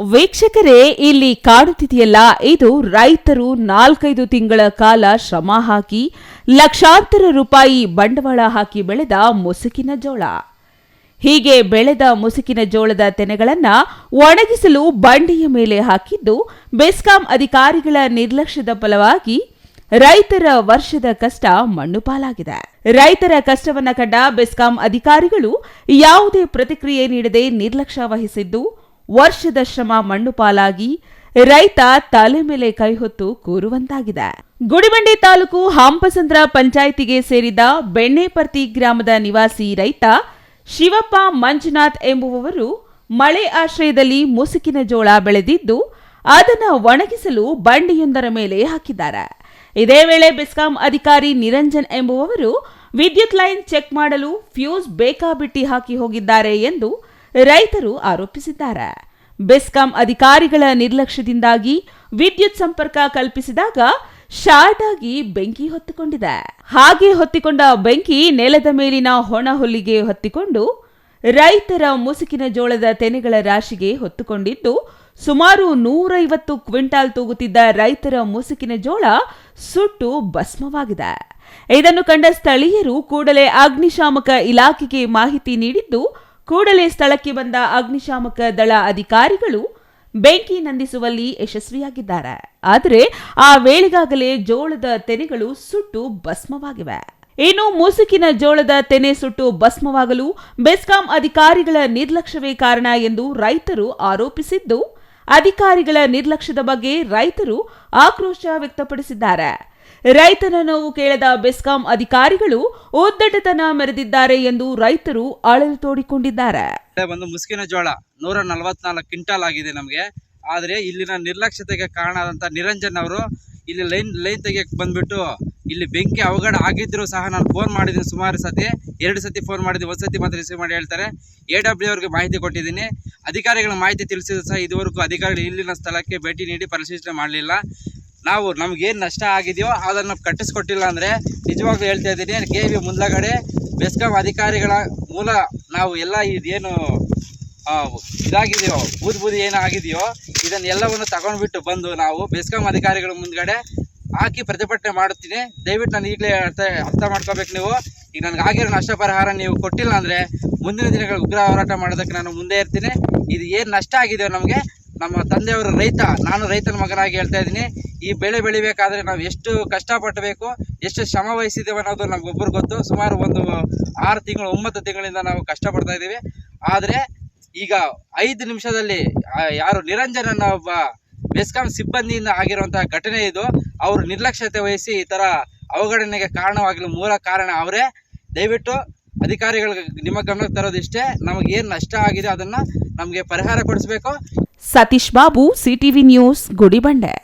ವೀಕ್ಷಕರೇ, ಇಲ್ಲಿ ಕಾಣುತ್ತಿದೆಯಲ್ಲ ಇದು ರೈತರು ನಾಲ್ಕೈದು ತಿಂಗಳ ಕಾಲ ಶ್ರಮ ಹಾಕಿ, ಲಕ್ಷಾಂತರ ರೂಪಾಯಿ ಬಂಡವಾಳ ಹಾಕಿ ಬೆಳೆದ ಮುಸುಕಿನ ಜೋಳ. ಹೀಗೆ ಬೆಳೆದ ಮುಸುಕಿನ ಜೋಳದ ತೆನೆಗಳನ್ನ ಒಣಗಿಸಲು ಬಂಡಿಯ ಮೇಲೆ ಹಾಕಿದ್ದು, ಬೆಸ್ಕಾಂ ಅಧಿಕಾರಿಗಳ ನಿರ್ಲಕ್ಷ್ಯದ ಫಲವಾಗಿ ರೈತರ ವರ್ಷದ ಕಷ್ಟ ಮಣ್ಣು ಪಾಲಾಗಿದೆ. ರೈತರ ಕಷ್ಟವನ್ನ ಕಂಡ ಬೆಸ್ಕಾಂ ಅಧಿಕಾರಿಗಳು ಯಾವುದೇ ಪ್ರತಿಕ್ರಿಯೆ ನೀಡದೆ ನಿರ್ಲಕ್ಷ್ಯ ವಹಿಸಿದ್ದು ವರ್ಷದ ಶ್ರಮ ಮಣ್ಣು ಪಾಲಾಗಿ ರೈತ ತಲೆ ಮೇಲೆ ಕೈ ಹೊತ್ತು ಕೂರುವಂತಾಗಿದೆ. ಗುಡಿಬಂಡೆ ತಾಲೂಕು ಹಾಂಪಸಂದ್ರ ಪಂಚಾಯಿತಿಗೆ ಸೇರಿದ ಬೆಣ್ಣೆಪರ್ತಿ ಗ್ರಾಮದ ನಿವಾಸಿ ರೈತ ಶಿವಪ್ಪ ಮಂಜುನಾಥ್ ಎಂಬುವವರು ಮಳೆ ಆಶ್ರಯದಲ್ಲಿ ಮುಸುಕಿನ ಜೋಳ ಬೆಳೆದಿದ್ದು ಅದನ್ನು ಒಣಗಿಸಲು ಬಂಡಿಯೊಂದರ ಮೇಲೆ ಹಾಕಿದ್ದಾರೆ. ಇದೇ ವೇಳೆ ಬೆಸ್ಕಾಂ ಅಧಿಕಾರಿ ನಿರಂಜನ್ ಎಂಬುವವರು ವಿದ್ಯುತ್ ಲೈನ್ ಚೆಕ್ ಮಾಡಲು ಫ್ಯೂಸ್ ಬೇಕಾಬಿಟ್ಟಿ ಹಾಕಿ ಹೋಗಿದ್ದಾರೆ ಎಂದು ರೈತರು ಆರೋಪಿಸಿದ್ದಾರೆ. ಬೆಸ್ಕಾಂ ಅಧಿಕಾರಿಗಳ ನಿರ್ಲಕ್ಷ್ಯದಿಂದಾಗಿ ವಿದ್ಯುತ್ ಸಂಪರ್ಕ ಕಲ್ಪಿಸಿದಾಗ ಶಾರ್ಟ್ ಆಗಿ ಬೆಂಕಿ ಹೊತ್ತಿಕೊಂಡಿದೆ. ಹಾಗೆ ಹೊತ್ತಿಕೊಂಡ ಬೆಂಕಿ ನೆಲದ ಮೇಲಿನ ಹೊಣ ಹುಲ್ಲಿಗೆ ಹೊತ್ತಿಕೊಂಡು ರೈತರ ಮುಸುಕಿನ ಜೋಳದ ತೆನೆಗಳ ರಾಶಿಗೆ ಹೊತ್ತುಕೊಂಡಿದ್ದು, ಸುಮಾರು ನೂರೈವತ್ತು ಕ್ವಿಂಟಾಲ್ ತೂಗುತ್ತಿದ್ದ ರೈತರ ಮುಸುಕಿನ ಜೋಳ ಸುಟ್ಟು ಭಸ್ಮವಾಗಿದೆ. ಇದನ್ನು ಕಂಡ ಸ್ಥಳೀಯರು ಕೂಡಲೇ ಅಗ್ನಿಶಾಮಕ ಇಲಾಖೆಗೆ ಮಾಹಿತಿ ನೀಡಿದ್ದು ಕೂಡಲೇ ಸ್ಥಳಕ್ಕೆ ಬಂದ ಅಗ್ನಿಶಾಮಕ ದಳ ಅಧಿಕಾರಿಗಳು ಬೆಂಕಿ ನಂದಿಸುವಲ್ಲಿ ಯಶಸ್ವಿಯಾಗಿದ್ದಾರೆ. ಆದರೆ ಆ ವೇಳೆಗಾಗಲೇ ಜೋಳದ ತೆನೆಗಳು ಸುಟ್ಟು ಭಸ್ಮವಾಗಿವೆ. ಇನ್ನು ಮುಸುಕಿನ ಜೋಳದ ತೆನೆ ಸುಟ್ಟು ಭಸ್ಮವಾಗಲು ಬೆಸ್ಕಾಂ ಅಧಿಕಾರಿಗಳ ನಿರ್ಲಕ್ಷ್ಯವೇ ಕಾರಣ ಎಂದು ರೈತರು ಆರೋಪಿಸಿದ್ದು, ಅಧಿಕಾರಿಗಳ ನಿರ್ಲಕ್ಷ್ಯದ ಬಗ್ಗೆ ರೈತರು ಆಕ್ರೋಶ ವ್ಯಕ್ತಪಡಿಸಿದ್ದಾರೆ. ರೈತನ ನೋವು ಕೇಳದ ಬೆಸ್ಕಾಂ ಅಧಿಕಾರಿಗಳು ಒದ್ದಟತನ ಮೆರೆದಿದ್ದಾರೆ ಎಂದು ರೈತರು ಅಳಲು ತೋಡಿಕೊಂಡಿದ್ದಾರೆ. ಬಂದು ಮುಸುಕಿನ ಜೋಳ ನೂರ ನಲವತ್ನಾಲ್ಕು ಕ್ವಿಂಟಾಲ್ ಆಗಿದೆ ನಮಗೆ. ಆದರೆ ಇಲ್ಲಿನ ನಿರ್ಲಕ್ಷ್ಯತೆಗೆ ಕಾರಣ ಆದಂಥ ನಿರಂಜನ್ ಅವರು ಇಲ್ಲಿ ಲೈನ್ ಲೈನ್ ತೆಗಿಯಕ್ಕೆ ಬಂದ್ಬಿಟ್ಟು ಇಲ್ಲಿ ಬೆಂಕಿ ಅವಘಡ ಆಗಿದ್ರು ಸಹ ನಾನು ಫೋನ್ ಮಾಡಿದ್ದೀನಿ ಸುಮಾರು ಸತಿ, ಎರಡು ಸತಿ ಫೋನ್ ಮಾಡಿದ್ದೀನಿ, ಒಂದು ಸತಿ ಮಾತ್ರ ರಿಸೀವ್ ಮಾಡಿ ಹೇಳ್ತಾರೆ. ಎ ಡಬ್ಲ್ಯೂ ಅವ್ರಿಗೆ ಮಾಹಿತಿ ಕೊಟ್ಟಿದ್ದೀನಿ. ಅಧಿಕಾರಿಗಳ ಮಾಹಿತಿ ತಿಳಿಸಿದ್ರು ಸಹ ಇದುವರೆಗೂ ಅಧಿಕಾರಿಗಳು ಇಲ್ಲಿನ ಸ್ಥಳಕ್ಕೆ ಭೇಟಿ ನೀಡಿ ಪರಿಶೀಲನೆ ಮಾಡಲಿಲ್ಲ. ನಾವು ನಮ್ಗೇನು ನಷ್ಟ ಆಗಿದೆಯೋ ಅದನ್ನು ಕಟ್ಟಿಸ್ಕೊಟ್ಟಿಲ್ಲ ಅಂದರೆ ನಿಜವಾಗ್ಲೂ ಹೇಳ್ತಾ ಇದ್ದೀನಿ ಕೆ ವಿ ಮುಂದಗಡೆ ಬೆಸ್ಕಾಂ ಅಧಿಕಾರಿಗಳ ಮೂಲ ನಾವು ಎಲ್ಲ ಇದೇನು ಇದಾಗಿದೆಯೋ, ಬೂದ್ ಬೂದಿ ಏನು ಆಗಿದೆಯೋ, ಇದನ್ನೆಲ್ಲವನ್ನು ತಗೊಂಡ್ಬಿಟ್ಟು ಬಂದು ನಾವು ಬೆಸ್ಕಾಂ ಅಧಿಕಾರಿಗಳ ಮುಂದ್ಗಡೆ ಹಾಕಿ ಪ್ರತಿಭಟನೆ ಮಾಡುತ್ತೀನಿ. ದಯವಿಟ್ಟು ನಾನು ಈಗಲೇ ಅರ್ಥ ಅರ್ಥ ಮಾಡ್ಕೋಬೇಕು ನೀವು. ಈಗ ನನಗೆ ಆಗಿರೋ ನಷ್ಟ ಪರಿಹಾರ ನೀವು ಕೊಟ್ಟಿಲ್ಲ ಅಂದರೆ ಮುಂದಿನ ದಿನಗಳ ಉಗ್ರ ಹೋರಾಟ ಮಾಡೋದಕ್ಕೆ ನಾನು ಮುಂದೆ ಇರ್ತೀನಿ. ಇದು ಏನು ನಷ್ಟ ಆಗಿದೆಯೋ ನಮಗೆ ನಮ್ಮ ತಂದೆಯವರು ರೈತ, ನಾನು ರೈತನ ಮಗನಾಗಿ ಹೇಳ್ತಾ ಇದ್ದೀನಿ, ಈ ಬೆಳೆ ಬೆಳಿಬೇಕಾದ್ರೆ ನಾವು ಎಷ್ಟು ಕಷ್ಟಪಟ್ಟಬೇಕು ಎಷ್ಟು ಶ್ರಮ ವಹಿಸಿದ್ದೇವೆ ಅನ್ನೋದು ನಮಗೊಬ್ಬರು ಗೊತ್ತು. ಸುಮಾರು ಒಂದು ಆರು ತಿಂಗಳು, ಒಂಬತ್ತು ತಿಂಗಳಿಂದ ನಾವು ಕಷ್ಟಪಡ್ತಾ ಇದ್ದೀವಿ. ಆದರೆ ಈಗ ಐದು ನಿಮಿಷದಲ್ಲಿ ಯಾರು ನಿರಂಜನ್ ಅನ್ನೋ ಒಬ್ಬ ಬೆಸ್ಕಾಂ ಸಿಬ್ಬಂದಿಯಿಂದ ಆಗಿರುವಂತಹ ಘಟನೆ ಇದು. ಅವರು ನಿರ್ಲಕ್ಷ್ಯತೆ ವಹಿಸಿ ಈ ಥರ ಅವಘಡನೆಗೆ ಕಾರಣವಾಗಲು ಮೂಲ ಕಾರಣ ಅವರೇ. ದಯವಿಟ್ಟು ಅಧಿಕಾರಿಗಳಿಗೆ ನಿಮ್ಮ ಗಮನಕ್ಕೆ ತರೋದಿಷ್ಟೇ. ನಮಗೆ ಏನು ನಷ್ಟ ಆಗಿದೆ ಅದನ್ನು ನಮಗೆ ಪರಿಹಾರ ಕೊಡಿಸ್ಬೇಕು. Satish Babu CTV news Gudibande.